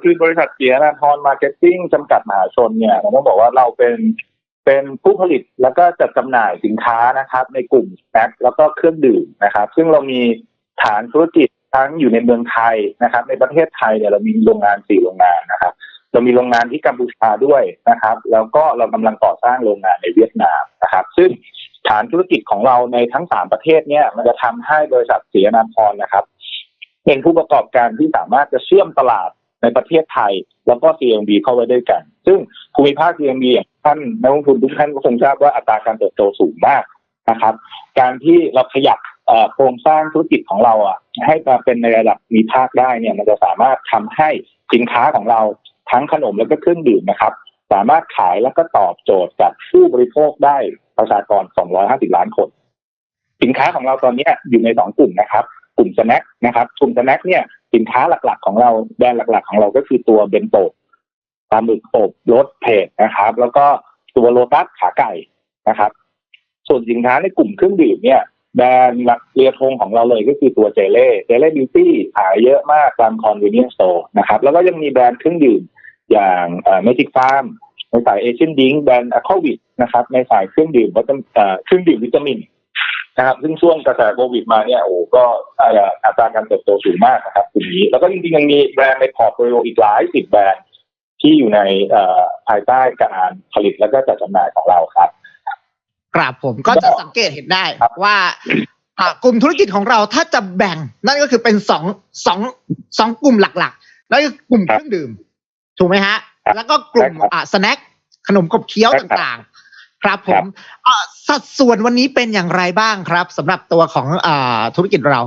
คือบริษัทเกียนาทรมาร์เก็ตติ้งจำกัดมหาชนเนี่ยเราต้องบอกว่าเราเป็นเป็นผู้ผลิตแล้วก็จัดจำหน่ายสินค้านะครับ ในกลุ่มแอปแล้วก็เครื่องดื่มนะครับ ซึ่งเรามีฐานธุรกิจทั้งอยู่ในเมืองไทยนะครับ ในประเทศไทยเนี่ยเรามีโรงงานสี่โรงงานนะครับ เรามีโรงงานที่กัมพูชาด้วยนะครับ แล้วก็เรากำลังก่อสร้างโรงงานในเวียดนามนะครับ ซึ่งฐานธุรกิจของเราในทั้งสามประเทศเนี่ย มันจะทำให้บริษัทเสียนามพรนะครับ เป็นผู้ประกอบการที่สามารถจะเชื่อมตลาด ในประเทศไทย แล้วก็ CMB เข้าไว้ด้วยกัน ซึ่งภูมิภาค CMB อย่างท่านนักลงทุนทุกท่านก็คงทราบว่าอัตราการเติบโตสูงมากนะครับ การที่เราขยับโครงสร้างธุรกิจของเราอะให้มาเป็นในระดับมีภาคได้เนี่ยมันจะสามารถทำให้สินค้าของเราทั้งขนมแล้วก็เครื่องดื่มนะครับ สามารถขายแล้วก็ตอบโจทย์กับผู้บริโภคได้ประชากร 250 ล้านคน สินค้าของเราตอนนี้อยู่ในสองกลุ่มนะครับ กลุ่มสแน็คนะครับกลุ่มสแน็คเนี่ย สินค้าหลักๆ ของเราแบรนด์หลัก ๆ ของเราก็คือตัวเบนโตะปลาหมึกอบรสเผ็ดนะครับ แล้วก็ตัวโลตัสขาไก่นะครับ ส่วนสินค้าในกลุ่มเครื่องดื่มเนี่ยแบรนด์หลักเรือธงของเราเลยก็คือตัวเจเล่เจเล่บิวตี้ขายเยอะมากตามคอนเวเนียนสโตร์นะครับ แล้วก็ยังมีแบรนด์เครื่องดื่มอย่างเมจิกฟาร์มในสายเอเชียนดิงแบรนด์อะคอวิดนะครับ ในสายเครื่องดื่มวิตามินเครื่องดื่มวิตามิน นะครับซึ่งช่วงกระแสโควิดมาเนี่ยโอ้ก็อ่าอัตราการเติบโตสูงมากนะครับกลุ่มนี้ แล้วก็จริงๆยังมีแบรนด์ในพอร์ตโฟลิโออีกหลายสิบแบรนด์ที่อยู่ในเอ่อภายใต้การผลิตและก็จัดจำหน่ายของเราครับครับผมก็จะสังเกตเห็นได้ครับว่าอ่ากลุ่มธุรกิจของเราถ้าจะแบ่งนั่นก็คือเป็นสองสองสองกลุ่มหลักๆนั่นก็คือกลุ่มเครื่องดื่ม ถูกไหมฮะ แล้วก็กลุ่มอ่าสแน็คขนมขบเคี้ยวต่างๆ ครับผมอ่า สัดส่วนวันนี้เป็นอย่างไรบ้างครับสำหรับตัวของอ่าธุรกิจเรา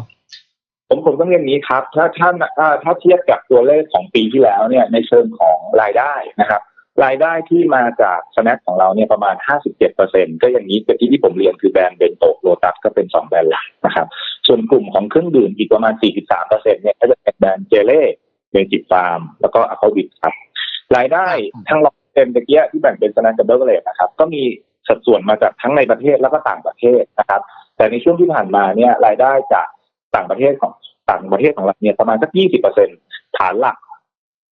ผมผมต้องเรียนอย่างนี้ครับ ถ้าถ้าอ่าถ้าเทียบกับตัวเลขของปีที่แล้วเนี่ยในเชิงของรายได้นะครับรายได้ที่มาจากสแน็คของเราเนี่ยประมาณ 57%ก็อย่างนี้กับที่ที่ผมเรียนคือแบรนด์เบนโตโลตัสก็เป็น 2 แบรนด์หลักนะครับ ส่วนกลุ่มของเครื่องดื่มอีกประมาณ 43%เนี่ยก็จะเป็นแบรนด์เจเล่เมจิฟาร์ม แล้วก็อะคาวิดครับ รายได้ทั้งร้อยเต็มตะเกียที่แบ่งเป็นสแน็คกับเบเวอร์เรจนะครับ ก็มี สัดส่วนมาจากทั้งในประเทศแล้วก็ต่างประเทศนะครับ แต่ในช่วงที่ผ่านมาเนี่ยรายได้จากต่างประเทศของต่างประเทศของเราเนี่ยประมาณสัก 20%ฐานหลัก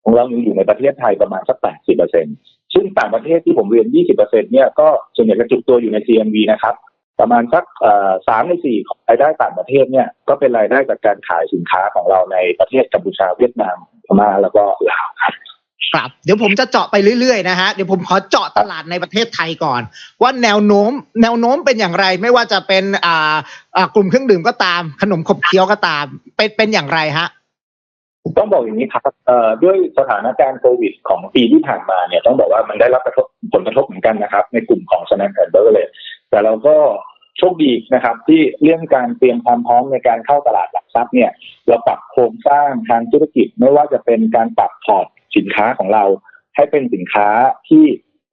ของเราอยู่ในประเทศไทยประมาณสัก 80%ซึ่งต่างประเทศที่ผมเรียน 20%เนี่ยก็ส่วนใหญ่กระจุกตัวอยู่ใน CMV นะครับ ประมาณสักสามในสี่ของรายได้ต่างประเทศเนี่ยก็เป็นรายได้จากการขายสินค้าของเราในประเทศกัมพูชาเวียดนามพม่าแล้วก็ลาวครับ ครับเดี๋ยวผมจะเจาะไปเรื่อยๆนะฮะเดี๋ยวผมขอเจาะตลาดในประเทศไทยก่อน ว่าแนวโน้ม แนวโน้มเป็นอย่างไร ไม่ว่าจะเป็นอ่าอ่ากลุ่มเครื่องดื่มก็ตาม ขนมขบเคี้ยวก็ตาม เป็นเป็นอย่างไรฮะต้องบอกอย่างนี้ครับเอ่อด้วยสถานการณ์โควิดของปีที่ผ่านมาเนี่ยต้องบอกว่ามันได้รับผลกระทบเหมือนกันนะครับ ในกลุ่มของ Snack and Beverage แต่เราก็โชคดีนะครับ ที่เรื่องการเตรียมความพร้อมในการเข้าตลาดหลักทรัพย์เนี่ย เราปรับโครงสร้างทางธุรกิจไม่ว่าจะเป็นการปรับพอร์ต สินค้าของเรา ให้เป็นสินค้าที่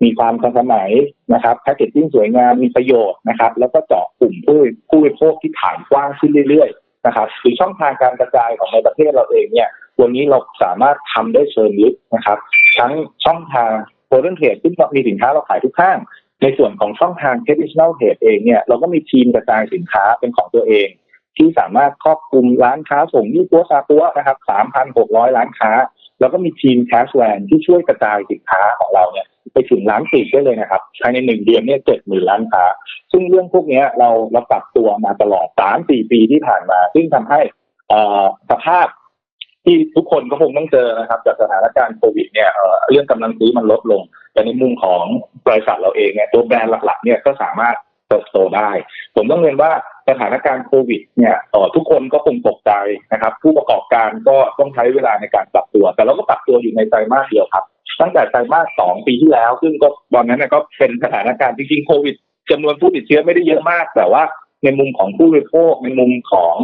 มีความทันสมัยนะครับแพคเกจจิ้งสวยงามมีประโยชน์นะครับ แล้วก็เจาะกลุ่มผู้ผู้บริโภคที่ฐานกว้างขึ้นเรื่อยๆนะครับหรือช่องทางการกระจายของในประเทศเราเองเนี่ยวันนี้เราสามารถทำได้เชิงลึกนะครับ ทั้งช่องทางโ o ลเดนเทรดซึ่งมีสินค้าเราขายทุกข้าง ในส่วนของช่องทาง traditional trade เองเนี่ยเราก็มีทีมกระจายสินค้าเป็นของตัวเอง ที่สามารถครอบคลุมร้านค้าส่งยี่ปัวซาปัวนะครับ3,600ร้านค้า แล้วก็มีทีมแคชแวนที่ช่วยกระจายสินค้าของเราเนี่ยไปถึงร้านปลีกได้เลยนะครับภายในหนึ่งเดือนเนี่ยเจ็ดหมื่นร้านค้า ซึ่งเรื่องพวกนี้เราเราปรับตัวมาตลอดสามสี่ปีที่ผ่านมา ซึ่งทำให้อ่อสภาพที่ทุกคนก็คงต้องเจอนะครับ จากสถานการณ์โควิดเนี่ยเเรื่องกำลังซื้อมันลดลง แต่ในมุมของบริษัทเราเองเนี่ยตัวแบรนด์หลักๆเนี่ยก็สามารถเติบโตได้ ผมต้องเรียนว่า สถานการณ์โควิดเนี่ยทุกคนก็คงตกใจนะครับ ผู้ประกอบการก็ต้องใช้เวลาในการปรับตัว แต่เราก็ปรับตัวอยู่ในไตรมาสเดียวครับ ตั้งแต่ไตรมาสสองปีที่แล้ว ซึ่งก็ตอนนั้นก็เป็นสถานการณ์จริงๆโควิดจำนวนผู้ติดเชื้อไม่ได้เยอะมาก แต่ว่าในมุมของผู้บริโภคในมุมของ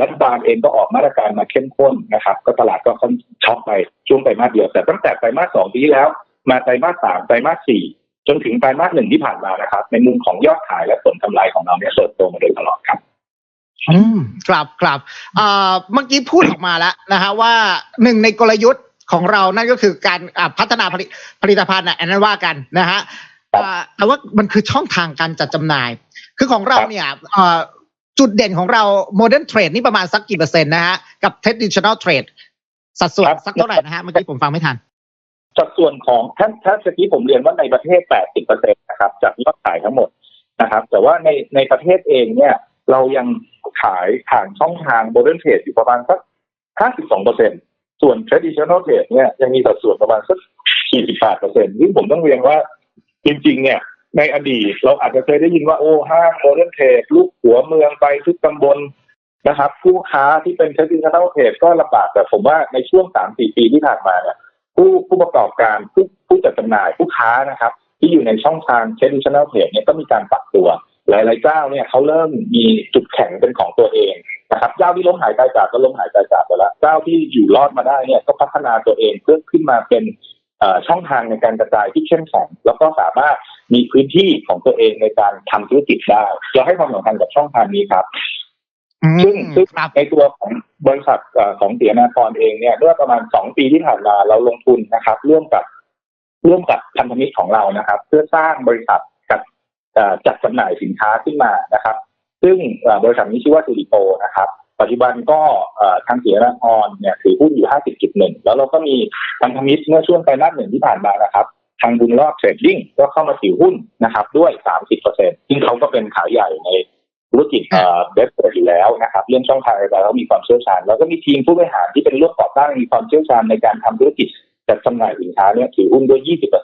รัฐบาลเองก็ออกมาตรการมาเข้มข้นนะครับ ก็ตลาดก็ค่อนช็อกไปช่วงไตรมาสเดียวแต่ตั้งแต่ไตรมาสสองปีที่แล้ว มาไตรมาสสามไตรมาสสี่ จนถึงไตรมาสหนึ่งที่ผ่านมานะครับ ในมุมของยอดขายและผลกำไรของเราเนี่ยเติบโตมาโดยตลอดครับอืมครับครับอ่าเมื่อกี้พูดออกมาแล้วนะฮะว่าหนึ่งในกลยุทธ์ของเรานั่นก็คือการอ่าพัฒนาผลิตผลิตภัณฑ์อะอันนั้นว่ากันนะฮะอ่าแต่ว่ามันคือช่องทางการจัดจำหน่าย คือของเราเนี่ยอ่าจุดเด่นของเราโมเดิร์นเทรดนี่ประมาณสักกี่เปอร์เซ็นต์นะฮะ กับ traditional trade สัดส่วนครับสักเท่าไหร่นะฮะ เมื่อกี้ผมฟังไม่ทัน สัดส่วนของถ้าถ้าเมื่อกี้ผมเรียนว่าในประเทศ 80%นะครับ จากยอดขายทั้งหมดนะครับ แต่ว่าในในประเทศเองเนี่ย เรายังขายผ่านช่องทาง Modern Trade อยู่ประมาณสัก 52%ส่วน Traditional Trade เนี่ยยังมีสัดส่วนประมาณสัก 48%ซึ่งผมต้องเรียนว่าจริงๆ เนี่ยในอดีตเราอาจจะเคยได้ยินว่าโอ้ห้าง Modern Trade ลูกหัวเมืองไปทุกตำบลนะครับ ผู้ค้าที่เป็น Traditional Trade ก็ลำบากแต่ผมว่าในช่วง3-4ปีที่ผ่านมาเนี่ย ผู้ผู้ประกอบการผู้ผู้จัดจำหน่ายผู้ค้านะครับ ที่อยู่ในช่องทาง traditional trade เนี่ยก็มีการปรับตัว หลายๆเจ้าเนี่ยเขาเริ่มมีจุดแข็งเป็นของตัวเองนะครับเจ้าที่ล้มหายตายจากก็ล้มหายตายจากไปแล้วเจ้าที่อยู่รอดมาได้เนี่ยก็พัฒนาตัวเองเพื่อขึ้นมาเป็นช่องทางในการกระจายที่เข้มแข็งแล้วก็สามารถมีพื้นที่ของตัวเองในการทำธุรกิจได้เราให้ความสำคัญกับช่องทางนี้ครับ ซึ่งมซึ่งครับในตัวของบริษัทเอ่อของเสียนาครเองเนี่ยเมื่อประมาณสองปีที่ผ่านมาเราลงทุนนะครับ ร่วมกับร่วมกับพันธมิตรของเรานะครับ เพื่อสร้างบริษัทกับเอ่อจัดจำหน่ายสินค้าขึ้นมานะครับ ซึ่งเอ่อบริษัทนี้ชื่อว่าสิริโปนะครับ ปัจจุบันก็เอ่อทางเสียนาครเนี่ยถือหุ้นอยู่50.1แล้วเราก็มีพันธมิตรเมื่อช่วงไตรมาสหนึ่งที่ผ่านมานะครับทางบุญรอดเทรดดิ้งก็เข้ามาถือหุ้นนะครับ ด้วย30%ซึ่งเขาก็เป็นขายใหญ่ใน ธุรกิจเอ่อเว็บอยู่แล้วนะครับ เรื่องช่องทางอะไรแล้วมีความเชี่ยวชาญแล้วก็มีทีมผู้บริหารที่เป็นร่วมก่อตั้งมีความเชี่ยวชาญในการทำธุรกิจจัดจำหน่ายสินค้าเนี่ยถือหุ้นด้วย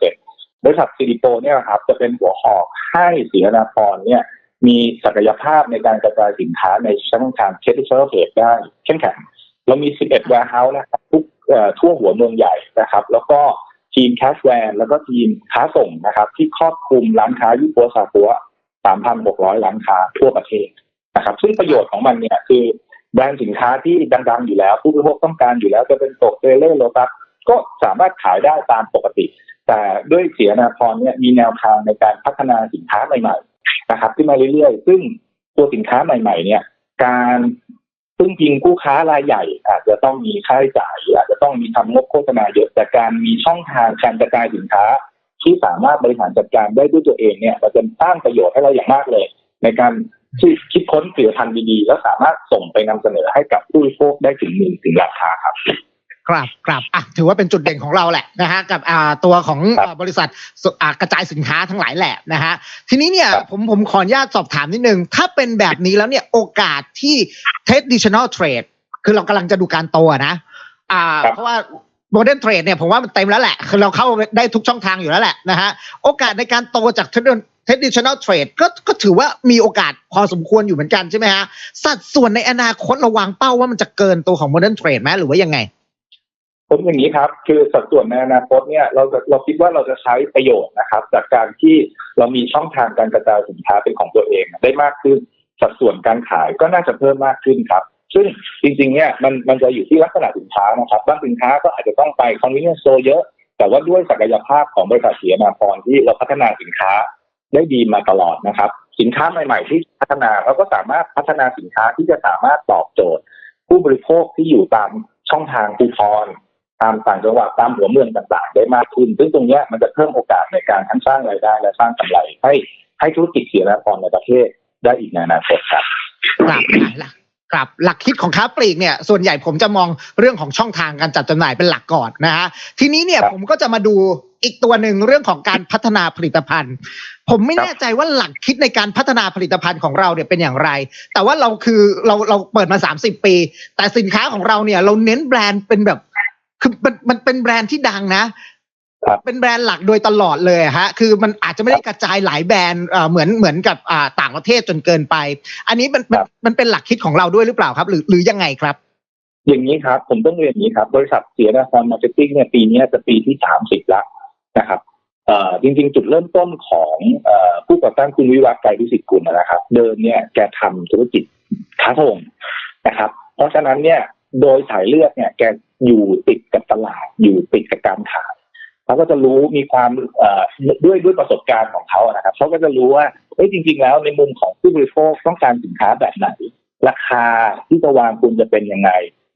20%บริษัทซิลิโปเนี่ยนะครับจะเป็นหัวหอกให้ศรีนาพรเนี่ยมีศักยภาพในการกระจายสินค้าในช่องทางเท d ิ t ลเพจได้เข้มแข็งเรามี 11 warehouse นะครับทุกเอ่อทั่วหัวเมืองใหญ่นะครับ แล้วก็ทีมแคชแวนแล้วก็ทีมค้าส่งนะครับ ที่ครอบคลุมร้านค้ายี่ปัวซาปัว 3,600ร้านค้าทั่วประเทศนะครับซึ่งประโยชน์ของมันเนี่ยคือแบรนด์สินค้าที่ดังๆอยู่แล้ว ผู้บริโภคต้องการอยู่แล้วจะเป็นโตกเซเล่โลตัสก็สามารถขายได้ตามปกติ แต่ด้วยเสียนาพรเนี่ยมีแนวทางในการพัฒนาสินค้าใหม่ๆนะครับขึ้นมาเรื่อยๆ ซึ่งตัวสินค้าใหม่ๆ เนี่ย การซึ่งจริงผู้ค้ารายใหญ่ อาจจะต้องมีค่าใช้จ่ายออาจจะต้องมีทำงบโฆษณาเยอะแต่การมีช่องทางการกระจายสินค้า ที่สามารถบริหารจัดการได้ด้วยตัวเองเนี่ยมันจะสร้างประโยชน์ให้เราอย่างมากเลย ในการที่คิดค้นผลิตภัณฑ์ดีๆ แล้วสามารถส่งไปนำเสนอให้กับผู้บริโภคได้ถึงมือถึงราคาครับครับครับอะถือว่าเป็นจุดเด่นของเราแหละนะฮะกับอ่าตัวของครับอ่าบริษัทสุอ่ากระจายสินค้าทั้งหลายแหละนะฮะทีนี้เนี่ยครับผมผมขออนุญาตสอบถามนิดนึง ถ้าเป็นแบบนี้แล้วเนี่ยโอกาสที่ traditional trade คือเรากำลังจะดูการโตอะนะอ่าครับเพราะว่า modern trade เนี่ยผมว่ามันเต็มแล้วแหละ คือเราเข้าได้ทุกช่องทางอยู่แล้วแหละนะฮะโอกาสในการโตจาก trad- traditional trade ก็ก็ถือว่ามีโอกาสพอสมควรอยู่เหมือนกันใช่ไหมฮะ สัดส่วนในอนาคตราวางเป้าว่ามันจะเกินตัวของ modern trade ไหมหรือว่ายังไง ผมอย่างนี้ครับ คือสัดส่วนในอนาคตเนี่ยเราเราคิดว่าเราจะใช้ประโยชน์นะครับ จากการที่เรามีช่องทางการกระจายสินค้าเป็นของตัวเอง ได้มากขึ้นสัดส่วนการขายก็น่าจะเพิ่มมากขึ้นครับ ซึ่งจริงๆเนี่ยมันมันจะอยู่ที่ลักษณะสินค้านะครับบางสินค้าก็อาจจะต้องไปคอนเวเนียนโซเยอะ แต่ว่าด้วยศักยภาพของบริษัทเสียนาพรที่เราพัฒนาสินค้าได้ดีมาตลอดนะครับ สินค้าใหม่ ๆ ที่พัฒนาเราก็สามารถพัฒนาสินค้าที่จะสามารถตอบโจทย์ ผู้บริโภคที่อยู่ตามช่องทางภูทรตามต่างจังหวัดตามหัวเมืองต่างๆ ได้มากขึ้น ซึ่งตรงเนี้ยมันจะเพิ่มโอกาสในการทั้งสร้างรายได้และสร้างกำไรให้ให้ธุรกิจเสียนาพรในประเทศได้อีกในอนาคตครับครับหลัก ครับหลักคิดของค้าปลีกเนี่ยส่วนใหญ่ผมจะมองเรื่องของช่องทางการจัดจำหน่ายเป็นหลักก่อนนะฮะทีนี้เนี่ยครับผมก็จะมาดูอีกตัวหนึ่งเรื่องของการพัฒนาผลิตภัณฑ์ ผมไม่ครับแน่ใจว่าหลักคิดในการพัฒนาผลิตภัณฑ์ของเราเนี่ยเป็นอย่างไร แต่ว่าเราคือเราเราเปิดมา 30 ปี แต่สินค้าของเราเนี่ยเราเน้นแบรนด์เป็นแบบคือมันมันเป็นแบรนด์ที่ดังนะครับ เป็นแบรนด์หลักโดยตลอดเลยอะฮะ คือมันอาจจะไม่ได้กระจายหลายแบรนด์เอ่อเหมือนเหมือนกับอ่าต่างประเทศจนเกินไป อันนี้มันมันครับมันเป็นหลักคิดของเราด้วยหรือเปล่าครับ หรือหรือยังไงครับ อย่างนี้ครับ ผมต้องเรียนอย่างนี้ครับ บริษัทเสียนาครมาร์เก็ตติ้งเนี่ยปีนี้จะปีที่สามสิบแล้วนะครับเอ่อจริงๆ จุดเริ่มต้นของเอ่อผู้ก่อตั้งคุณวิวัฒน์ไกรพิสิทธิ์กุลนะครับ เดิมเนี่ยแกทำธุรกิจค้าส่งนะครับ เพราะฉะนั้นเนี่ยโดยสายเลือดเนี่ยแกอยู่ติดกับตลาดอยู่ติดกับการขาย เขาก็จะรู้มีความด้วยด้วยประสบการณ์ของเขาอะนะครับเขาก็จะรู้ว่าเอ้ยจริง ๆ แล้วในมุมของผู้บริโภคต้องการสินค้าแบบไหน ราคาที่จะวางคุณจะเป็นยังไง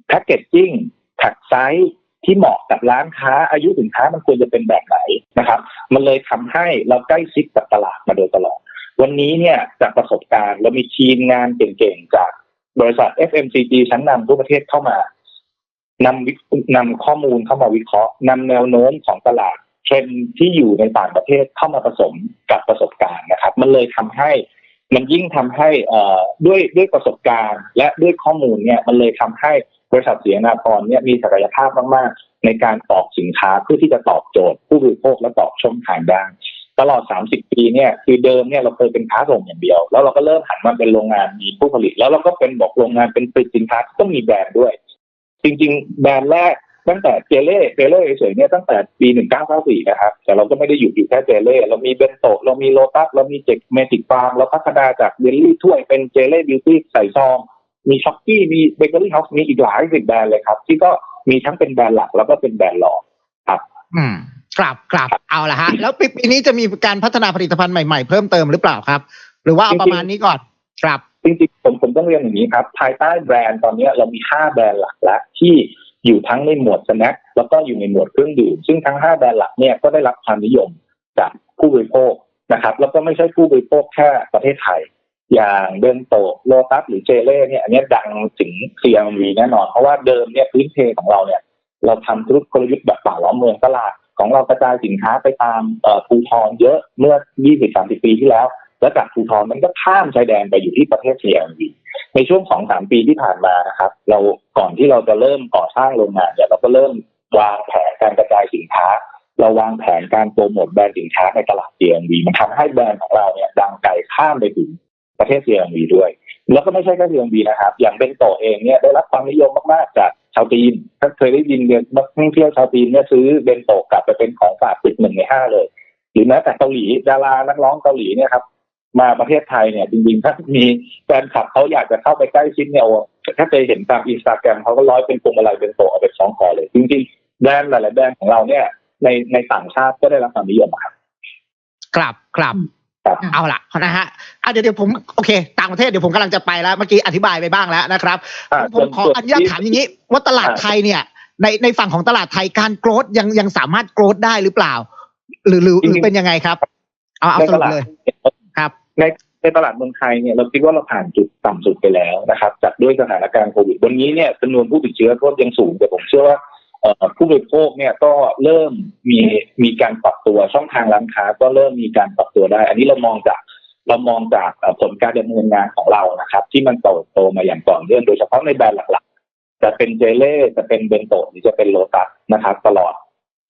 แพคเกจจิ้งแท็กไซส์ที่เหมาะกับร้านค้าอายุสินค้ามันควรจะเป็นแบบไหนนะครับ มันเลยทำให้เราใกล้ชิดกับตลาดมาโดยตลอด วันนี้เนี่ยจากประสบการณ์เรามีทีมงานเก่งๆ จากบริษัท FMCG ชั้นนำทั่วประเทศเข้ามา นำวินำข้อมูลเข้ามาวิเคราะห์นำแนวโน้มของตลาดเทรนที่อยู่ในต่างประเทศเข้ามาผสมกับประสบการณ์นะครับ มันเลยทำให้มันยิ่งทำให้เอ่อด้วยด้วยประสบการณ์ และด้วยข้อมูลเนี่ยมันเลยทำให้บริษัทเสียนาพรเนี่ยมีศักยภาพมากๆ ในการออกสินค้าเพื่อที่จะตอบโจทย์ ผู้บริโภคและตอบช่องทางได้ตลอด 30 ปีเนี่ยคือเดิมเนี่ยเราเคยเป็นค้าส่งอย่างเดียว แล้วเราก็เริ่มหันมาเป็นโรงงานมีผู้ผลิต แล้วเราก็เป็นบอกโรงงานเป็นผลิตสินค้าต้องมีแบรนด์ด้วย จริง ๆ แบรนด์แรกตั้งแต่เจเล่เจเล่เฉยๆเนี่ยตั้งแต่ปี1994นะครับ แต่เราก็ไม่ได้หยุดอยู่แค่เจเล่ เรามีเบนโตะเรามีโลตัส เรามีเจกเมจิกฟาร์ม เราพัฒนาจากเบลลี่ถ้วยเป็นเจเล่บิวตี้ใส่ซอง มีช็อกกี้ มีเบเกอรี่เฮาส์มีอีกหลายสิบแบรนด์เลยครับ ที่ก็มีทั้งเป็นแบรนด์หลักแล้วก็เป็นแบรนด์รองอืมครับครับเอาละฮะ แล้วปีปีนี้จะมีการพัฒนาผลิตภัณฑ์ใหม่ๆ เพิ่มเติมหรือเปล่าครับ หรือว่าเอาประมาณนี้ก่อนครับ จริงๆผมผมต้องเรียนอย่างนี้ครับ ภายใต้แบรนด์ตอนนี้เรามีห้าแบรนด์หลักแล้วที่อยู่ทั้งในหมวดสแน็คแล้วก็อยู่ในหมวดเครื่องดื่มซึ่งทั้งห้าแบรนด์หลักเนี่ยก็ได้รับความนิยมจากผู้บริโภคนะครับ แล้วก็ไม่ใช่ผู้บริโภคแค่ประเทศไทย อย่างเบนโตโลตัสหรือเจเล่เนี่ยอันนี้ดังถึง CMV แน่นอน เพราะว่าเดิมเนี่ยพื้นเพของเราเนี่ยเราทำธุรกิจกลยุทธ์แบบป่าล้อมเมืองตลาดของเรากระจายสินค้าไปตามภูทรเยอะเมื่อ 20-30 ปีที่แล้ว แล้วจากภูทรมันก็ข้ามชายแดนไปอยู่ที่ประเทศ CMV ในช่วงสองสามปีที่ผ่านมานะครับ เราก่อนที่เราจะเริ่มก่อสร้างโรงงานเนี่ยเราก็เริ่มวางแผนการกระจายสินค้า เราวางแผนการโปรโมทแบรนด์สินค้าในตลาด CMV มันทำให้แบรนด์ของเราเนี่ยดังไกลข้ามไปถึงประเทศ CMV ด้วย แล้วก็ไม่ใช่แค่ CMV นะครับ อย่างเบนโตเองเนี่ยได้รับความนิยมมากๆจากชาวจีนถ้าเคยได้ยินเนี่ยนักท่องเที่ยวชาวจีนเนี่ยซื้อเบนโตกลับไปเป็นของฝากติดหนึ่งในห้าเลย หรือแม้แต่เกาหลีดารานักร้องเกาหลีเนี่ยครับ มาประเทศไทยเนี่ยจริงๆถ้ามีแฟนคลับเขาอยากจะเข้าไปใกล้ชิดเนี่ยโอ้ถ้าเคยเห็นตามอินสตาแกรมเขาก็ร้อยเป็นพวงมาลัยเป็นโตเอาไปคล้องคอเลย จริงๆแบรนด์หลายๆแบรนด์ของเราเนี่ย ในในต่างชาติก็ได้รับความนิยมครับครับครับครับเอาละนะฮะอะเดี๋ยวเดี๋ยวผมโอเค ต่างประเทศเดี๋ยวผมกำลังจะไปแล้วเมื่อกี้อธิบายไปบ้างแล้วนะครับอ่าผมขอส่วนอนุญาตที่ถามอย่างนี้ ว่าตลาดอ่าไทยเนี่ย ในในฝั่งของตลาดไทยการโกรธยังยังสามารถโกรธได้หรือเปล่าหรือหรือหรือเป็นยังไงครับ เอาเอาในสตรุปลาดเลยครับ ในในตลาดเมืองไทยเนี่ยเราคิดว่าเราผ่านจุดต่ำสุดไปแล้วนะครับ จากด้วยสถานการณ์โควิดวันนี้เนี่ยจำนวนผู้ติดเชื้อก็ยังสูงแต่ผมเชื่อว่าผู้บริโภคเนี่ยก็เริ่มมีมีการปรับตัวช่องทางร้านค้า ก็เริ่มมีการปรับตัวได้ อันนี้เรามองจากเรามองจากผลการดำเนินงานของเรานะครับ ที่มันโตโตมาอย่างต่อเนื่องโดยเฉพาะในแบรนด์หลักๆ จะเป็นเจเล่จะเป็นเบนโตหรือจะเป็นโลตัสนะครับ ตลอด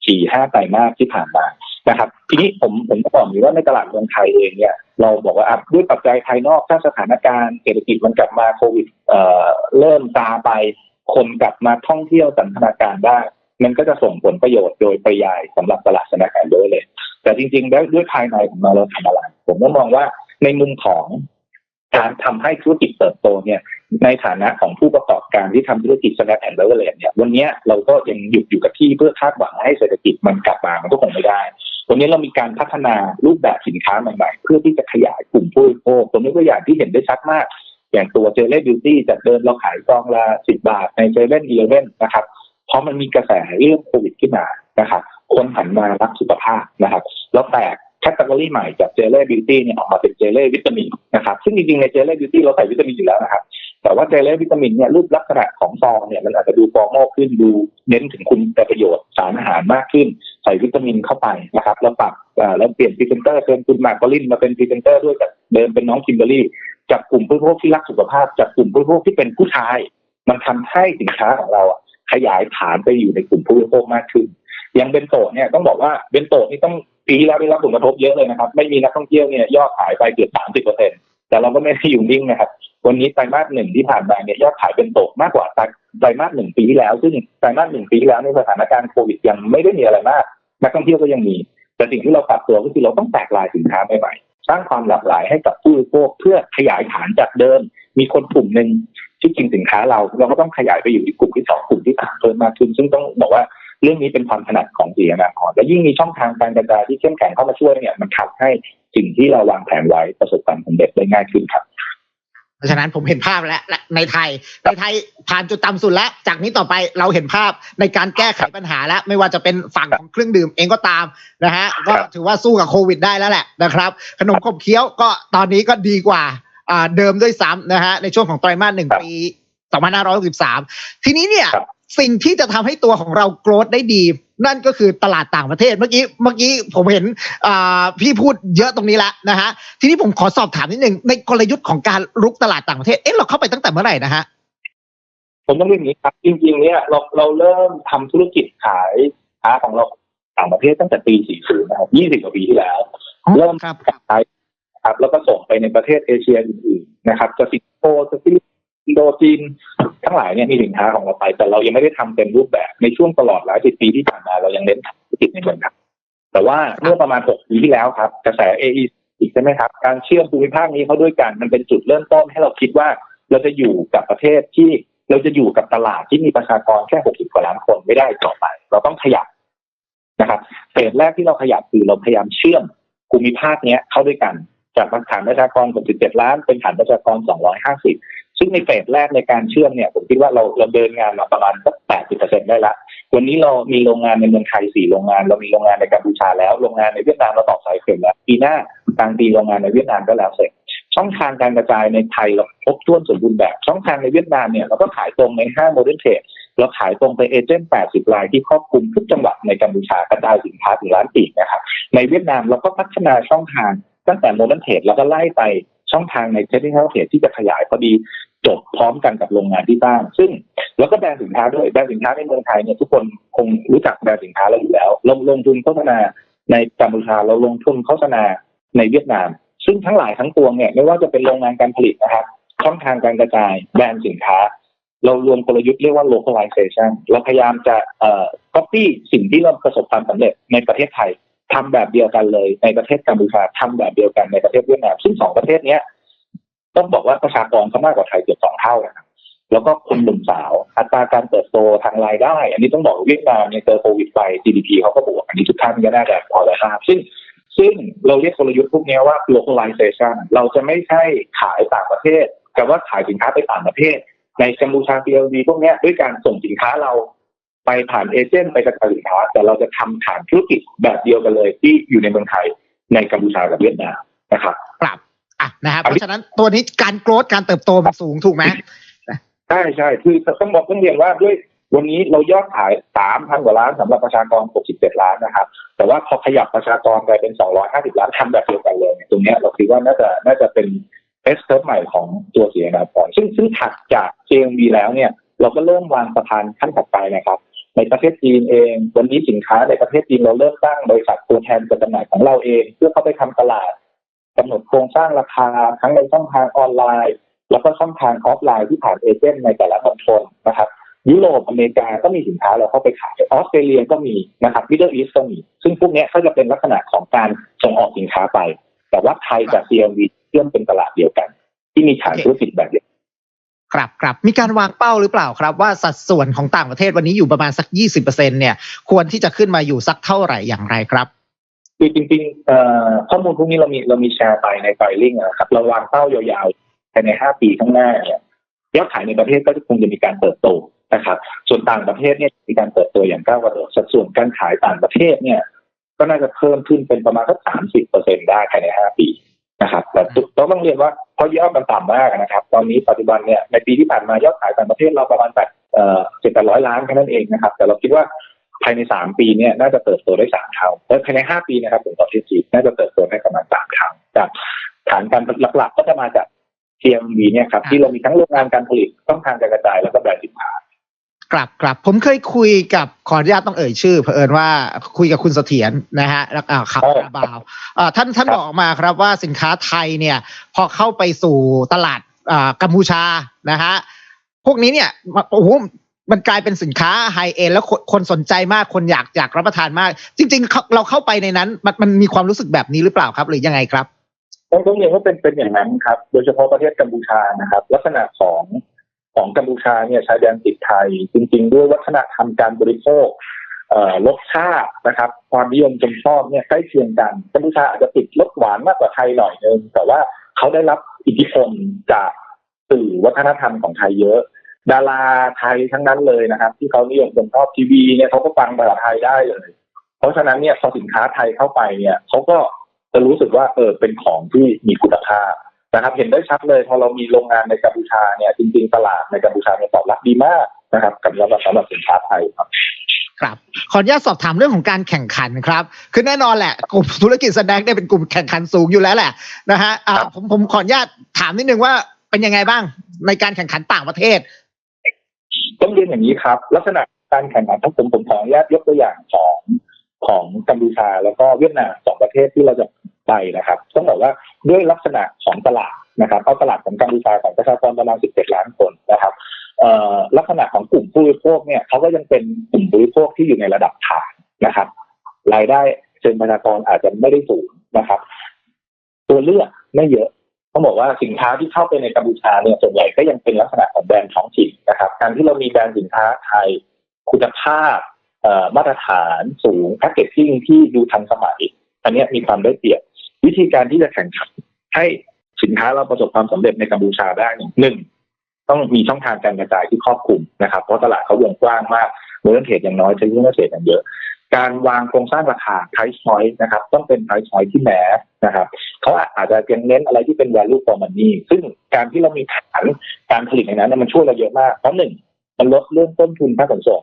สี่ห้าไตรมาสที่ผ่านมานะครับ ทีนี้ผมผมก็บอกอยู่ว่าในตลาดเมืองไทยเองเนี่ย เราบอกว่าด้วยปัจจัยภายนอกถ้าสถานการณ์เศรษฐกิจมันกลับมาโควิดเอ่อเริ่มซาไป คนกลับมาท่องเที่ยวสันทนาการได้ มันก็จะส่งผลประโยชน์โดยปริยายสำหรับตลาดสนามด้วยเลย แต่จริงๆแล้วด้วยภายในของเราเราทำอะไรผมก็มองว่าในมุมของการทำให้ธุรกิจเติบโตเนี่ยในฐานะของผู้ประกอบการที่ทำธุรกิจ Snap and Beverage เนี่ยวันนี้เราก็ยังหยุดอยู่กับที่เพื่อคาดหวังให้เศรษฐกิจมันกลับมามันก็คงไม่ได้ วันนี้เรามีการพัฒนารูปแบบสินค้าใหม่ๆ เพื่อที่จะขยายกลุ่มผู้บริโภคผมยกตัวอย่างที่เห็นได้ชัดมาก อย่างตัวเจเล่บิวตี้จากเดิมเราขายซองละสิบบาทในเซเว่นอีเลเว่นนะครับเพราะมันมีกระแสเรื่องโควิดขึ้นมานะครับคนหันมารักสุขภาพนะครับแล้วแตกแคตตาล็อกใหม่จากเจเล่บิวตี้เนี่ยออกมาเป็นเจเล่วิตามินนะครับซึ่งจริงๆในเจเล่บิวตี้เราใส่วิตามินอยู่แล้วนะครับแต่ว่าเจลเล่วิตามินเนี่ยรูปลักษณะของซองเนี่ยมันอาจจะดูฟอร์มอลขึ้นดูเน้นถึงคุณประโยชน์สารอาหารมากขึ้น ใส่วิตามินเข้าไปนะครับแล้วปรับแล้วเปลี่ยนพรีเซนเตอร์เป็นคุณมาร์กอลินมาเป็นพรีเซนเตอร์ด้วยจากเดิมเป็นน้องคิมเบอรี่จากกลุ่มผู้บริโภคที่รักสุขภาพจากกลุ่มผู้บริโภคที่เป็นผู้ชาย มันทำให้สินค้าของเราขยายฐานไปอยู่ในกลุ่มผู้บริโภคมากขึ้นอย่างเบนโตะเนี่ยต้องบอกว่าเบนโตะนี่ต้องปีแล้วได้รับผลกระทบเยอะเลยนะครับ ไม่มีนักท่องเที่ยวเนี่ยยอดขายไปเกือบสามสิบเปอร์เซ็นต์แต่เราก็ไม่ได้อยู่นิ่งนะครับ วันนี้ไตรมาสหนึ่งที่ผ่านมาเนี่ยยอดขายเป็นโตกมากกว่า ไตรมาสหนึ่งปีที่แล้ว ซึ่งไตรมาสหนึ่งปีที่แล้วในสถานการณ์โควิดยังไม่ได้มีอะไรมาก นักท่องเที่ยวก็ยังมี แต่สิ่งที่เราปรับตัวก็คือเราต้องแตกลายสินค้าใหม่ๆสร้างความหลากหลายให้กับผู้บริโภคเพื่อขยายฐานจากเดิม มีคนกลุ่มหนึ่งที่กินสินค้าเราเราก็ต้องขยายไปอยู่ที่กลุ่มที่สองกลุ่มที่สามเพิ่มมากขึ้น ซึ่งต้องบอกว่าเรื่องนี้เป็นความถนัดของสีนาครและยิ่งมีช่องทางการกระจายที่เข้มแข็งเข้ามาช่วยเนี่ยมันทำให้สิ่งที่เราวางแผนไว้ประสบความสำเร็จได้ง่ายขึ้นครับ เพราะฉะนั้นผมเห็นภาพแล้วและในไทย ในไทยผ่านจุดต่ำสุดแล้ว จากนี้ต่อไปเราเห็นภาพในการแก้ไขปัญหาแล้ว ไม่ว่าจะเป็นฝั่งของเครื่องดื่มเองก็ตามนะฮะก็ถือว่าสู้กับโควิดได้แล้วแหละนะครับ ขนมขบเคี้ยวก็ตอนนี้ก็ดีกว่าอ่าเดิมด้วยซ้ำนะฮะในช่วงของไตรมาสหนึ่งครับปี2563 ทีนี้เนี่ยครับสิ่งที่จะทำให้ตัวของเราโกรธได้ดี นั่นก็คือตลาดต่างประเทศเมื่อกี้เมื่อกี้ผมเห็นอ่าพี่พูดเยอะตรงนี้แล้วนะฮะทีนี้ผมขอสอบถามนิดนึงในกลยุทธ์ของการรุกตลาดต่างประเทศเอ๊ะเราเข้าไปตั้งแต่เมื่อไหร่นะฮะผมต้องเรียนอย่างนี้ครับจริง ๆ เนี่ยเราเราเริ่มทำธุรกิจขายค้าของเราต่างประเทศตั้งแต่ปี 40 นะครับ 20 กว่าปีที่แล้ว เริ่มครับขายครับ แล้วก็ส่งไปในประเทศเอเชียอื่นๆนะครับ จะสิงคโปร์จะฟิลิปปินส์ อินโดจีนทั้งหลายเนี่ยมีสินค้าของเราไป แต่เรายังไม่ได้ทำเต็มรูปแบบในช่วงตลอดหลายสิบปีที่ผ่านมาเรายังเน้นธุรกิจในเมืองไทยแต่ว่าเมื่อประมาณ6ปีที่แล้วครับกระแส AE อีใช่ไหมครับ การเชื่อมภูมิภาคนี้เข้าด้วยกันมันเป็นจุดเริ่มต้นให้เราคิดว่าเราจะอยู่กับประเทศที่เราจะอยู่กับตลาดที่มีประชากรแค่60กว่าล้านคนไม่ได้ต่อไป เราต้องขยับนะครับเฟสแรกที่เราขยับคือเราพยายามเชื่อมภูมิภาคเนี้ยเข้าด้วยกัน จากฐานประชากร67ล้าน เป็นฐานประชากร 250 ซึ่งในเฟสแรกในการเชื่อมเนี่ยผมคิดว่าเราเราเดินงานมาประมาณสัก80%ได้ละ วันนี้เรามีโรงงานในเมืองไทยสี่โรงงาน เรามีโรงงานในกัมพูชาแล้ว โรงงานในเวียดนามเราต่อสายเข็มแล้วปีหน้ากลางปีโรงงานในเวียดนามก็แล้วเสร็จ ช่องทางการกระจายในไทยเราครบถ้วนสมบูรณ์แบบ ช่องทางในเวียดนามเนี่ยเราก็ขายตรงในห้างโมเดิร์นเทรดเราขายตรงไปเอเจนต์80 รายที่ครอบคลุมทุกจังหวัดในกัมพูชากระจายสินค้าถึงล้านปีกนะครับ ในเวียดนามเราก็พัฒนาช่องทางตั้งแต่โมเดิร์นเทรดแล้วก็ไล่ไปช่องทางในเทคนิคเทรดที่จะขยายพอดี จบพร้อมกันกับโรงงานที่ตั้งซึ่งแล้วก็แบรนด์สินค้าด้วยแบรนด์สินค้าในเมืองไทยเนี่ยทุกคนคงรู้จักแบรนด์สินค้าเราอยู่แล้วลงลงทุนโฆษณาในกัมพูชาเราลงทุนโฆษณาในเวียดนาม ซึ่งทั้งหลายทั้งปวงเนี่ยไม่ว่าจะเป็นโรงงานการผลิตนะครับช่องทางการกระจายแบรนด์สินค้า เรารวมกลยุทธ์เรียกว่า localization เราพยายามจะเอ่อ copy สิ่งที่เราประสบความสำเร็จในประเทศไทยทำแบบเดียวกันเลยในประเทศกัมพูชาทำแบบเดียวกันในประเทศเวียดนามซึ่งสองประเทศเนี้ย ต้องบอกว่าประชากรเขามากกว่าไทยเกือบสองเท่านะครับแล้วก็คนหนุ่มสาว อัตราการเติบโตทางรายได้ อันนี้ต้องบอกเวียดนามเนี่ยเจอโควิดไป GDP เขาก็บวก อันนี้ทุกท่านก็น่าจะพอจะทราบซึ่งซึ่งเราเรียกกลยุทธ์พวกนี้ว่า localization เราจะไม่ใช่ขายต่างประเทศ แต่ว่าขายสินค้าไปต่างประเทศ ในกัมพูชา PLD พวกนี้ด้วยการส่งสินค้าเราไปผ่านเอเจนต์ไปกระจายสินค้า แต่เราจะทำฐานธุรกิจแบบเดียวกันเลยที่อยู่ในเมืองไทยในกัมพูชากับเวียดนามนะครับ อะนะครับเพราะฉะนั้นตัวนี้การโกรธการเติบโตมันสูงถูกไหมใช่ใช่คือต้องบอกต้องเรียนว่าด้วยวันนี้เรายอดขายสามพันกว่าล้านสำหรับประชากร67ล้านนะครับ แต่ว่าพอขยับประชากรไปเป็น250ล้านทำแบบเดียวกันเลยเนี่ยตรงเนี้ยเราคิดว่าน่าจะน่าจะเป็นเอสเคิร์ฟใหม่ของตัวเสียนาพรซึ่งซึ่งถัดจาก JMB แล้วเนี่ย เราก็เริ่มวางสะพานขั้นถัดไปนะครับ ในประเทศจีนเอง วันนี้สินค้าในประเทศจีนเราเริ่มตั้งบริษัทตัวแทนจัดจำหน่ายของเราเอง เพื่อเข้าไปทำตลาด กำหนดโครงสร้างราคาทั้งในช่องทางออนไลน์ แล้วก็ช่องทางออฟไลน์ที่ผ่านเอเจนต์ในแต่ละมณฑลนะครับยุโรปอเมริกาก็มีสินค้าเราเข้าไปขายออสเตรเลียก็มีนะครับมิดเดิลอีสก็มี ซึ่งพวกนี้ก็จะเป็นลักษณะของการส่งออกสินค้าไป แต่ว่าไทยกับ CLV เชื่อมเป็นตลาดเดียวกัน ที่มีฐานธุรกิจแบบเดียวครับครับมีการวางเป้าหรือเปล่าครับ ว่าสัดส่วนของต่างประเทศวันนี้อยู่ประมาณสัก 20%เนี่ย ควรที่จะขึ้นมาอยู่สักเท่าไหร่อย่างไรครับ คือจริงๆข้อมูลพวกนี้เรามีเรามีแชร์ไปในไฟลิ่งนะครับเราวางเป้ายาวๆภายใน 5 ปีข้างหน้าเนี่ยยอดขายในประเทศก็คงจะมีการเติบโตนะครับ ส่วนต่างประเทศเนี่ยมีการเติบโตอย่างก้าวกระโดดสัดส่วนการขายต่างประเทศเนี่ย ก็น่าจะเพิ่มขึ้นเป็นประมาณสักสามสิบเปอร์เซ็นได้ภายในห้าปีนะครับ แต่ต้องต้องเรียนว่าเพราะยอดมันต่ำมากนะครับ ตอนนี้ปัจจุบันเนี่ยในปีที่ผ่านมายอดขายต่างประเทศเราประมาณแปดเอ่อเจ็ดแปดร้อยล้านแค่นั้นเองนะครับ แต่เราคิดว่า ภายในสามปีเนี่ยน่าจะเติบโตได้สามเท่าและภายในห้าปีนะครับผมประเทศจีนน่าจะเติบโตได้ประมาณสามเท่าจากฐานการหลักๆ ก็จะมาจาก TMV เนี่ยครับที่เรามีทั้งโรงงานการผลิตช่องทางการกระจายแล้วก็แบรนด์สินค้ากลับกลับผมเคยคุยกับขออนุญาตต้องเอ่ยชื่อเผอิญว่าคุยกับคุณเสถียรนะฮะแล้วอ่าขับโอ้คาราบาวอ่าท่านท่านครับบอกออกมาครับว่าสินค้าไทยเนี่ยพอเข้าไปสู่ตลาดอ่ากัมพูชานะฮะพวกนี้เนี่ยโอ้โห มันกลายเป็นสินค้าไฮเอ็นแล้วคนสนใจมากคนอยากอยากรับประทานมาก จริงๆเขาเราเข้าไปในนั้น มันมันมีความรู้สึกแบบนี้หรือเปล่าครับ หรือยังไงครับต้องต้องเรียนว่าเป็นเป็นอย่างนั้นครับ โดยเฉพาะประเทศกัมพูชานะครับ ลักษณะของของกัมพูชาเนี่ยชายแดนติดไทย จริง ๆ ด้วยวัฒนธรรมการบริโภครสชาตินะครับ ความนิยมชมชอบเนี่ยใกล้เคียงกันกัมพูชาอาจจะติดรสหวานมากกว่าไทยหน่อยนึงแต่ว่าเขาได้รับอิทธิพลจากสื่อวัฒนธรรมของไทยเยอะ ดาราไทยทั้งนั้นเลยนะครับ ที่เขานิยมชมชอบทีวีเนี่ยเขาก็ฟังภาษาไทยได้เลย เพราะฉะนั้นเนี่ยพอสินค้าไทยเข้าไปเนี่ยเขาก็จะรู้สึกว่าเออเป็นของที่มีคุณภาพนะครับ เห็นได้ชัดเลยพอเรามีโรงงานในกัมพูชาเนี่ยจริง ๆ ตลาดในกัมพูชาเนี่ยตอบรับดีมากนะครับกับสำหรับสำหรับสินค้าไทยครับครับขออนุญาตสอบถามเรื่องของการแข่งขันครับ คือแน่นอนแหละกลุ่มธุรกิจสแน็คเนี่ยเป็นกลุ่มแข่งขันสูงอยู่แล้วแหละนะฮะอ่าผมผมขออนุญาตถามนิดนึงว่าเป็นยังไงบ้างในการแข่งขันต่างประเทศ ต้องเรียนอย่างนี้ครับ ลักษณะการแข่งขันทั้งผมผมขออนุญาตยกตัวอย่างของของกัมพูชาแล้วก็เวียดนามสองประเทศที่เราจะไปนะครับ ต้องบอกว่าด้วยลักษณะของตลาดนะครับเอาตลาดของกัมพูชาของประชากรประมาณ 17 ล้านคนนะครับลักษณะของกลุ่มผู้บริโภคเนี่ยเขาก็ยังเป็นกลุ่มผู้บริโภคที่อยู่ในระดับฐานนะครับ รายได้เชิงประชากรอาจจะไม่ได้สูงนะครับ ตัวเลือกไม่เยอะ ต้องบอกว่าสินค้าที่เข้าไปในกัมพูชาเนี่ยส่วนใหญ่ก็ยังเป็นลักษณะของแบรนด์ท้องถิ่นนะครับ การที่เรามีแบรนด์สินค้าไทย คุณภาพมาตรฐานสูงแพคเกจจิ้งที่ดูทันสมัย อันนี้มีความได้เปรียบ วิธีการที่จะแข่งขันให้สินค้าเราประสบความสำเร็จในกัมพูชาได้หนึ่งต้องมีช่องทางการกระจายที่ครอบคลุมนะครับ เพราะตลาดเขาวงกว้างมากเมืองเทรดอย่างน้อยใช้เรื่องเทรดอย่างเยอะ การวางโครงสร้างราคา price point นะครับ ต้องเป็น price point ที่แหมนะครับเขาอาจจะยังเน้นอะไรที่เป็น value for money ซึ่งการที่เรามีฐานการผลิตในนั้นมันช่วยเราเยอะมากเพราะหนึ่งมันลดเรื่องต้นทุนค่าขนส่ง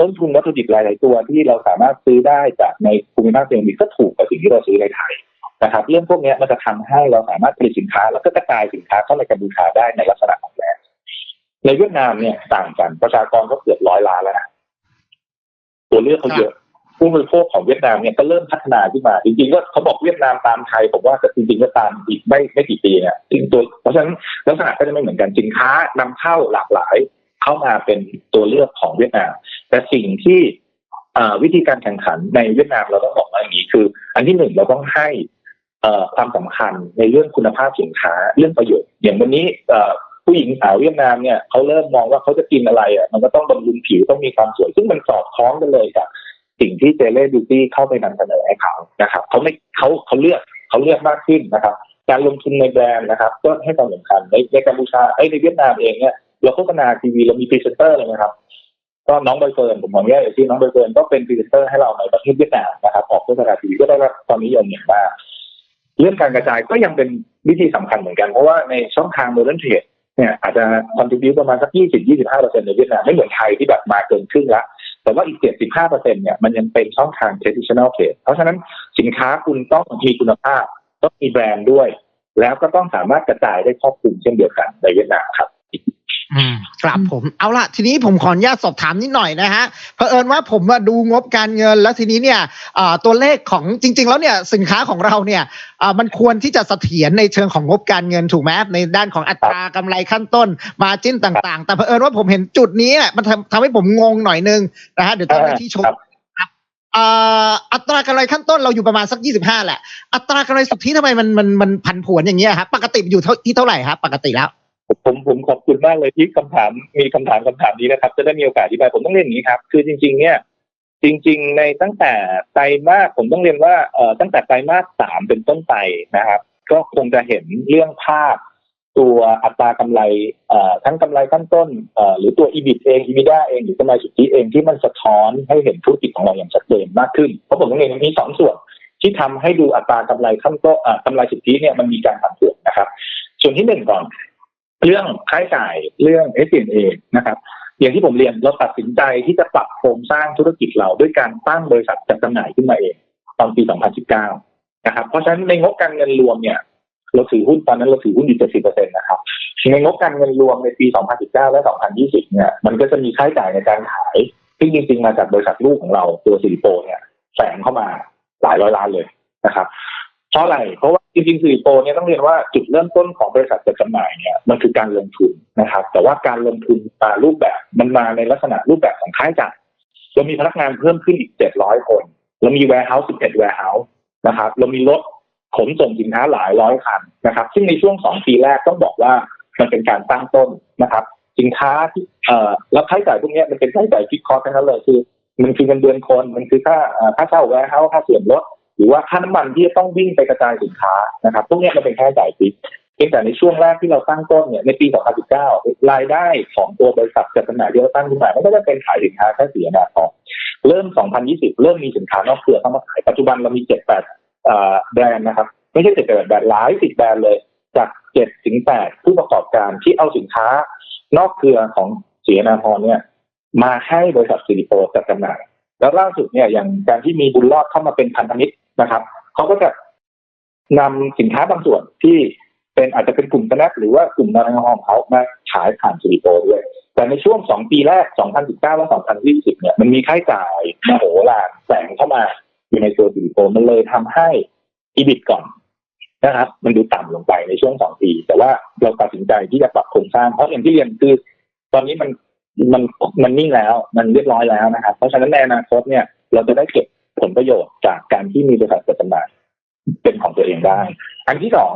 ต้นทุนวัตถุดิบหลาย ๆ ตัวที่เราสามารถซื้อได้จากในภูมิภาคเซมิก็ถูกกว่าสิ่งที่เราซื้อในไทยนะครับ เรื่องพวกนี้มันจะทำให้เราสามารถผลิตสินค้า แล้วก็กระจายสินค้าเข้าในกัมพูชาได้ในลักษณะของแบรนด์ในเวียดนามเนี่ยต่างกันประชากรก็เกือบร้อยล้านแล้วนะตัวเลือกเขาเยอะ ผู้บริโภคของเวียดนามเนี่ยก็เริ่มพัฒนาขึ้นมา จริงๆก็เขาบอกเวียดนามตามไทยผมว่าจริงๆก็ตามอีกไม่ไม่กี่ปีเนี่ยจริงตัวเพราะฉะนั้นลักษณะก็จะไม่เหมือนกันสินค้านำเข้าหลากหลายเข้ามาเป็นตัวเลือกของเวียดนาม แต่สิ่งที่วิธีการแข่งขันในเวียดนามเราต้องบอกว่าอย่างนี้คือ อันที่หนึ่งเราต้องให้ความสำคัญในเรื่องคุณภาพสินค้าเรื่องประโยชน์ อย่างวันนี้ผู้หญิงสาวเวียดนามเนี่ยเขาเริ่มมองว่าเขาจะกินอะไรอะมันก็ต้องบำรุงผิวต้องมีความสวย ซึ่งมันสอดคล้องกันเลยกับ สิ่งที่เจเล่บิวตี้เข้าไปนำเสนอให้เขานะครับเขาไม่เขาเขาเลือกเขาเลือกมากขึ้นนะครับ การลงทุนในแบรนด์นะครับ ก็ให้ความสำคัญในในกัมพูชาไอ้ในเวียดนามเองเนี่ยเราโฆษณาทีวีเรามีพรีเซนเตอร์เลยนะครับ ก็น้องใบเฟิร์นผมขออนุญาตเอ่ยชื่น้องใบเฟิร์นก็เป็นพรีเซนเตอร์ให้เราในประเทศเวียดนามนะครับออกโฆษณาทีวีก็ได้รับความนิยมอย่างมากเรื่องการกระจายก็ยังเป็นวิธีสำคัญเหมือนกัน เพราะว่าในช่องทางโมเดิร์นเทรดเนี่ยอาจจะคอนทิบิวประมาณสักยี่สิบยี่สิบห้าเปอร์เซ็นต์ในเวียดนามไม่เหมือนไทยที่แบบมาเกินครึ่งละ แต่ว่าอีก 75%เนี่ยมันยังเป็นช่องทาง traditional trade เพราะฉะนั้นสินค้าคุณต้องมีคุณภาพ ต้องมีแบรนด์ด้วย แล้วก็ต้องสามารถกระจายได้ครอบคลุมเช่นเดียวกันในเวียดนามครับ ครับผมเอาละทีนี้ผมขออนุญาตสอบถามนิดหน่อยนะฮะเผอิญว่าผมมาดูงบการเงิน แล้วทีนี้เนี่ยอ่าตัวเลขของจริง ๆ แล้วเนี่ยสินค้าของเราเนี่ยอ่ามันควรที่จะเสถียรในเชิงของงบการเงินถูกไหมในด้านของอัตรากำไรขั้นต้นมาจิ้นต่าง ๆ แต่เผอิญว่าผมเห็นจุดนี้เนี่ยมันทำทำให้ผมงงหน่อยนึงนะฮะเดี๋ยวเจ้าหน้าที่ชมครับครับอ่าอัตรากำไรขั้นต้นเราอยู่ประมาณสักยี่สิบห้าแหละอัตรากำไรสุทธิทำไมมันมันมันผันผวนอย่างเงี้ยครับปกติอยู่เท่าที่เท่าไหร่ครับปกติแล้ว ผมผมขอบคุณมากเลยที่คำถามมีคำถามคำถามนี้นะครับ จะได้มีโอกาสอธิบายผมต้องเรียนอย่างนี้ครับ คือจริง ๆ เนี่ย จริง ๆ ในตั้งแต่ไตรมาสผมต้องเรียนว่าเอ่อตั้งแต่ไตรมาสสามเป็นต้นไปนะครับ ก็คงจะเห็นเรื่องภาพตัวอัตรากำไรเอ่อทั้งกำไรขั้นต้นเอ่อหรือตัว EBIT เอง EBITDA เองหรือกำไรสุทธิเองที่มันสะท้อนให้เห็นธุรกิจของเราอย่างชัดเจนมากขึ้นเพราะผมต้องเรียนมีสองส่วนที่ทำให้ดูอัตรากำไรขั้นต้นเอ่อกำไรสุทธิเนี่ยมันมีการผันผวนนะครับ ส่วนที่หนึ่งก่อน เรื่องค่าใช้จ่ายเรื่อง s อ a นะครับอย่างที่ผมเรียนเราตัดสินใจที่จะปรับโครงสร้างธุรกิจเราด้วยการตั้งบริษัทจัดจำหน่ายขึ้นมาเอง ตอนปี 2019 นะครับ เพราะฉะนั้นในงบการเงินรวมเนี่ยเราถือหุ้นตอนนั้นเราถือหุ้นอยู่ 70%นะครับในงบการเงินรวมในปี 2019 และ 2020 เนี่ย มันก็จะมีค่าใช้จ่ายในการขายซึ่งจริงๆมาจากบริษัทลูกของเราตัวซิลิโปเนี่ยแฝงเข้ามาหลายร้อยล้านเลยนะครับ เพราะอะไร เพราะว่าจริงๆซิลิโปรเนี่ยต้องเรียนว่าจุดเริ่มต้นของบริษัทจัดจำหน่ายเนี่ยมันคือการลงทุนนะครับ แต่ว่าการลงทุนมารูปแบบมันมาในลักษณะรูปแบบของค่าใช้จ่ายเรามีพนักงานเพิ่มขึ้นอีก700คน เรามี warehouse 11 warehouse นะครับ เรามีรถขนส่งสินค้าหลายร้อยคันนะครับ ซึ่งในช่วงสองปีแรกต้องบอกว่ามันเป็นการตั้งต้นนะครับ สินค้าที่เอ่อแล้วค่าใช้จ่ายพวกเนี้ยมันเป็นค่าใช้จ่ายฟิกคอร์ทั้งนั้นเลยคือ มันคือเงินเดือนคน มันคือค่าเอ่อค่าเช่า warehouse ค่าเสื่อมรถ หรือว่าค่าน้ำมันที่จะต้องวิ่งไปกระจายสินค้านะครับพวกเนี้ยมันเป็นค่าใช้จ่ายฟิกเพียงแต่ในช่วงแรกที่เราตั้งต้นเนี่ยในปี 2019 รายได้ของตัวบริษัทจัดจำหน่ายที่เราตั้งขึ้นมามันก็จะเป็นขายสินค้าแค่สีนาทองเริ่ม 2020 เริ่มมีสินค้านอกเครือเข้ามาขายปัจจุบันเรามี 7-8แบรนด์นะครับ ไม่ใช่ 7-8แบรนด์หลายสิบแบรนด์เลย จากเจ็ดถึงแปดผู้ประกอบการที่เอาสินค้านอกเครือของเสียนาพรเนี่ยมาให้บริษัทซิลิโปจัดจำหน่าย แล้วล่าสุดเนี่ยอย่างการที่มีบุญรอดเข้ามาเป็นพันธมิตร นะครับเขาก็จะนำสินค้าบางส่วนที่เป็นอาจจะเป็นกลุ่มสแนปหรือว่ากลุ่มนางของเขามาขายผ่านซิลิโปด้วย แต่ในช่วงสองปีแรก 2019 และ 2020 เนี่ย มันมีค่าใช้จ่ายมโหฬารแฝงเข้ามาอยู่ในตัวซิลิโปมันเลยทำให้อีบิดก่อนนะครับ มันดูต่ำลงไปในช่วงสองปี แต่ว่าเราตัดสินใจที่จะปรับโครงสร้างเพราะอย่างที่เรียนคือ ตอนนี้มันมันมันนิ่งแล้ว มันเรียบร้อยแล้วนะครับ เพราะฉะนั้นในอนาคตเนี่ย เราจะได้เก็บ ผลประโยชน์จากการที่มีบริษัทจดจำหน่ายเป็นของตัวเองได้ อันที่สอง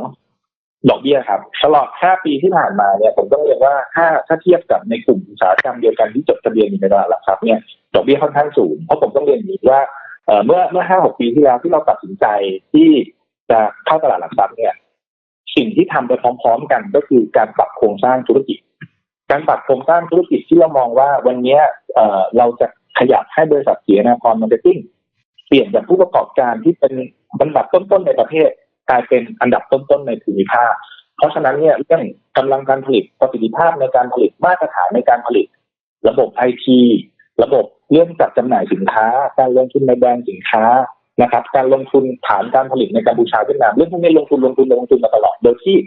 ดอกเบี้ยครับ ตลอด 5 ปีที่ผ่านมาเนี่ยผมต้องเรียนว่าถ้าถ้าเทียบกับในกลุ่มอุตสาหกรรมเดียวกันที่จดทะเบียนอยู่ในตลาดหลักทรัพย์เนี่ยดอกเบี้ยค่อนข้างสูง เพราะผมต้องเรียนอย่างนี้ว่าเมื่อเมื่อห้าหกปีที่แล้วที่เราตัดสินใจที่จะเข้าตลาดหลักทรัพย์เนี่ยสิ่งที่ทำไปพร้อม ๆ กันก็คือการปรับโครงสร้างธุรกิจ การปรับโครงสร้างธุรกิจที่เรามองว่าวันนี้เราจะขยับให้บริษัทเสียนาคอนมาร์เก็ตติ้ง เปลี่ยนจากผู้ประกอบการที่เป็นอันดับต้นๆในประเทศ กลายเป็นอันดับต้นๆในภูมิภาคเพราะฉะนั้นเนี่ยเรื่องกำลังการผลิตประสิทธิภาพในการผลิตมาตรฐานในการผลิต ระบบไอทีระบบเรื่องจัดจำหน่ายสินค้า การลงทุนในแบรนด์สินค้านะครับ การลงทุนฐานการผลิตในกัมพูชาเวียดนามเรื่องพวกนี้ลงทุนลงทุนลงทุนมาตลอดโดยที่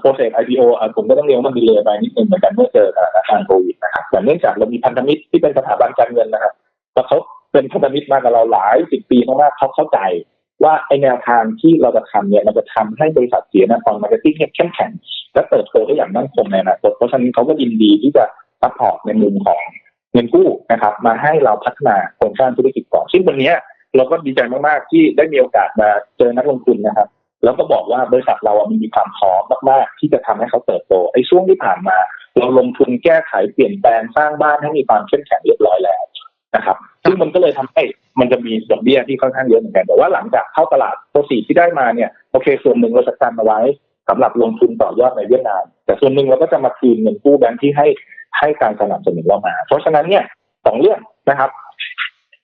โปรเซส IPO ผมก็ต้องเรียกว่ามันดีเลยไปนิดนึงเหมือนกันเมื่อเจอสถานการณ์โควิดนะครับแต่เนื่องจากเรามีพันธมิตรที่เป็นสถาบันการเงินนะครับแล้วเขา เป็นพันธมิตรมากับเราหลายสิบปีมากๆเขาเข้าใจ ว่าไอแนวทางที่เราจะทำเนี่ยมันจะทำให้บริษัทเสียนาคอนมาร์เก็ตติ้งเนี่ยเข้มแข็งและเติบโตได้อย่างมั่นคงในอนาคตเพราะฉะนั้นเขาก็ยินดีที่จะซัพพอร์ตในมุมของเงินกู้นะครับ มาให้เราพัฒนาโครงสร้างธุรกิจก่อนซึ่งวันนี้เราก็ดีใจมากๆ ที่ได้มีโอกาสมาเจอนักลงทุนนะครับ แล้วก็บอกว่าบริษัทเราอะมันมีความพร้อมมากๆ ที่จะทำให้เขาเติบโตไอ้ช่วงที่ผ่านมา เราลงทุนแก้ไขเปลี่ยนแปลงสร้างบ้านให้มีความเข้มแข็งเรียบร้อยแล้ว นะครับ ซึ่งมันก็เลยทำให้มันจะมีดอกเบี้ยที่ค่อนข้างเยอะเหมือนกัน แต่ว่าหลังจากเข้าตลาดโปรซีที่ได้มาเนี่ยโอเค ส่วนหนึ่งเราจะกันเอาไว้สำหรับลงทุนต่อยอดในเวียดนาม แต่ส่วนหนึ่งเราก็จะมาคืนเงินกู้แบงค์ที่ให้ให้การสนับสนุนเรามา เพราะฉะนั้นเนี่ยสองเรื่องนะครับ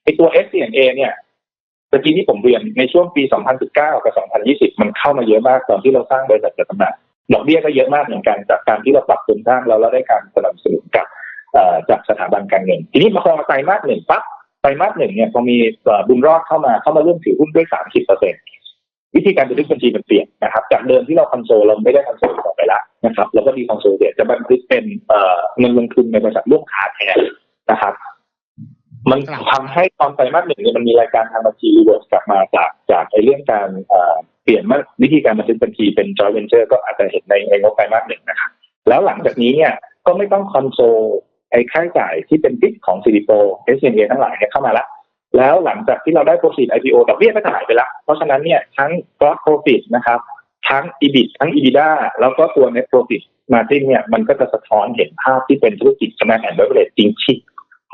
ไอตัว s c n a เนี่ยเมื่อกี้ที่ผมเรียนในช่วงปี 2019 กับ 2020 มันเข้ามาเยอะมากตอนที่เราสร้างบริษัทจัดจำหน่ายดอกเบี้ยก็เยอะมากเหมือนกันจากการที่เราปรับโครงสร้างเราแล้วได้การสนับสนุนกับ จากสถาบันการเงิน ทีนี้มาพอไตรมาสหนึ่งปั๊บไตรมาสหนึ่งเนี่ยพอมีบุญรอดเข้ามาเข้ามาร่วมถือหุ้นด้วย30เปอร์เซ็นวิธีการบันทึกบัญชีมันเปลี่ยนนะครับ จากเดิมที่เราคอนโซลเราไม่ได้คอนโซลต่อไปละนะครับแล้วก็ดีคอนโซลเดียจะบันทึกเป็นเงินลงทุนในบริษัทร่วมขาแทนนะครับ มันทำให้ตอนไตรมาสหนึ่งเนี่ยมันมีรายการทางบัญชีรีเวิร์สกลับมาจากจากไอ้เรื่องการเปลี่ยนวิธีการบันทึกบัญชีเป็น joint venture ก็อาจจะเห็นในในงบไตรมาสหนึ่งนะครับแล้วหลังจากนี้เนี่ยก็ไม่ต้องคอนโซล ไอ้ค่าใช้จ่ายที่เป็นพิกของซิลิโปเอสเอทั้งหลายเนี่ยเข้ามาละแล้วหลังจากที่เราได้โปรซีด IPO ดอกเบี้ยก็จะหายไปละเพราะฉะนั้นเนี่ยทั้ง gross profit นะครับ ทั้ง EBIT ทั้ง EBITDA แล้วก็ตัว net profit margin เนี่ยมันก็จะสะท้อนเห็นภาพที่เป็นธุรกิจ snack and beverage จริงชิ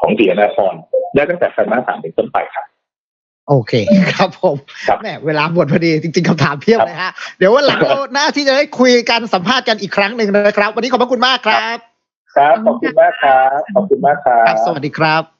ของเสียนาครได้ตั้งแต่ไตรมาสสามเป็นต้นไปครับโอเคครับผมครับแหมเวลาหมดพอดีจริงๆคำถามเพียบเลยฮะ เดี๋ยววันหลังเราหน้าที่จะได้คุยกันสัมภาษณ์กันอีกครั้งหนึ่งนะครับ วันนี้ขอบพระคุณมากครับ ครับขอบคุณมากครับขอบคุณมากครัครับบสวัสดีครับ